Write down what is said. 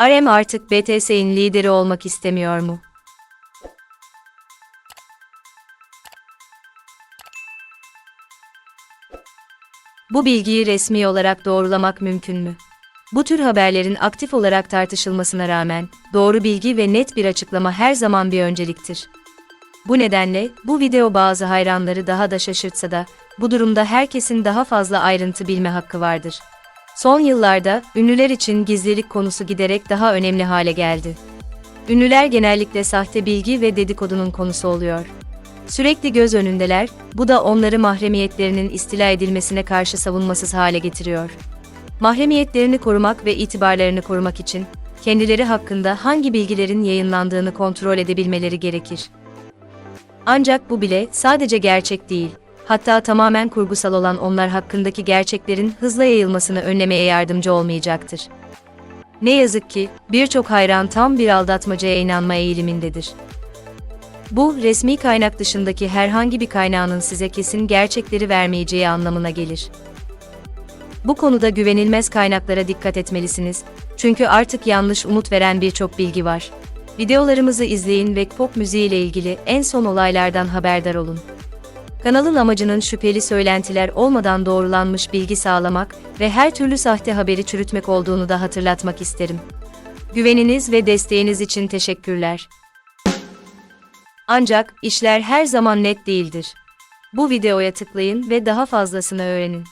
RM artık BTS'in lideri olmak istemiyor mu? Bu bilgiyi resmi olarak doğrulamak mümkün mü? Bu tür haberlerin aktif olarak tartışılmasına rağmen, doğru bilgi ve net bir açıklama her zaman bir önceliktir. Bu nedenle, bu video bazı hayranları daha da şaşırtsa da, bu durumda herkesin daha fazla ayrıntı bilme hakkı vardır. Son yıllarda, ünlüler için gizlilik konusu giderek daha önemli hale geldi. Ünlüler genellikle sahte bilgi ve dedikodunun konusu oluyor. Sürekli göz önündeler, bu da onları mahremiyetlerinin istila edilmesine karşı savunmasız hale getiriyor. Mahremiyetlerini korumak ve itibarlarını korumak için, kendileri hakkında hangi bilgilerin yayınlandığını kontrol edebilmeleri gerekir. Ancak bu bile sadece gerçek değil, hatta tamamen kurgusal olan onlar hakkındaki gerçeklerin hızla yayılmasını önlemeye yardımcı olmayacaktır. Ne yazık ki, birçok hayran tam bir aldatmacaya inanma eğilimindedir. Bu, resmi kaynak dışındaki herhangi bir kaynağın size kesin gerçekleri vermeyeceği anlamına gelir. Bu konuda güvenilmez kaynaklara dikkat etmelisiniz, çünkü artık yanlış umut veren birçok bilgi var. Videolarımızı izleyin ve pop müziği ile ilgili en son olaylardan haberdar olun. Kanalın amacının şüpheli söylentiler olmadan doğrulanmış bilgi sağlamak ve her türlü sahte haberi çürütmek olduğunu da hatırlatmak isterim. Güveniniz ve desteğiniz için teşekkürler. Ancak işler her zaman net değildir. Bu videoya tıklayın ve daha fazlasını öğrenin.